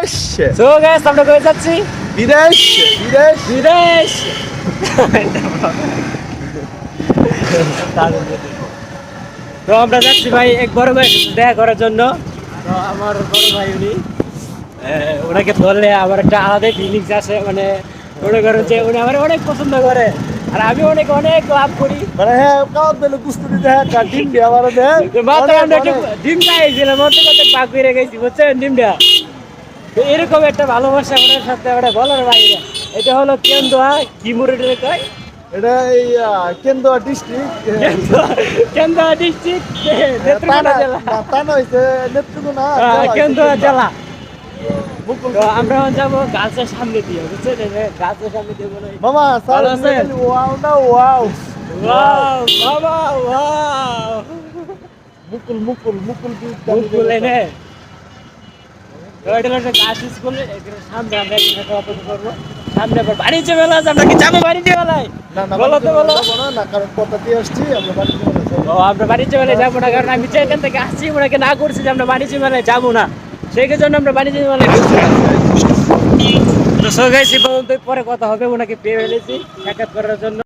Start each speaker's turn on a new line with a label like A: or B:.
A: বিদেশ।
B: So guys আমরা কই যাচ্ছি?
A: বিদেশ বিদেশ।
B: বিদেশ। তো আমরা যাচ্ছি ভাই এক বড় ভাই দেখা করার জন্য। তো আমার বড় ভাই উনি ওনাকে ধরলে আমার একটা আলাদা ফিলিংস আছে মানে মনে করেন যে উনি আমার অনেক পছন্দ করে আর আমি অনেক অনেক লাভ করি।
A: মানে হ্যাঁ কাউন্ট দিলে কুস্তি দিতে হ্যাঁ কাটিং দিয়ে আমার
B: ডিম খাইছিলাম কত পাক করে গেছি বুঝছেন ডিমটা তো এরকম একটা ভালোবাসা ওনার সাথে ওটা বলার বাইরে। এটা হলো কেন্দুয়া কি মুরুডের কয়?
A: এটা এই কেন্দ্র ডিস্ট্রিক্ট
B: কেন্দুয়া ডিস্ট্রিক্ট নেত্রকোনা জেলা।
A: নেত্রকোনা
B: কেন্দুয়া জেলা।
A: মুকুল।
B: তো আমরা যাব গাছের সামনে দিয়ে বুঝছেন? গাছের সামনে দিয়ে মনে
A: মামা স্যার ওয়াও না ওয়াও।
B: ওয়াও বাবা ওয়াও।
A: মুকুল মুকুল মুকুল
B: মুকুল এনে। তো এটা একটা গাছ স্কুল সামনে আমরা একটা অপেক্ষা করব। সামনে আবার বাণিজ্য মেলা আছে আমরা কি যাব বাণিজ্য মেলায়?
A: না না
B: বলো তো বলো।
A: না, কারণ পথ দিয়ে আসছি আমরা
B: ও আমরা বাণিজ্য মেলায় যাব না কারণ আমি থেকে আসছি ওনাকে না করছি যে আমরা বাণিজ্য মেলায় যাব না। সেই জন্য আমরা বাণিজ্য মেলায়। তো সো পরে কথা হবে ওনাকে পেয়ে ফেলেছি সাক্ষাৎ করার জন্য।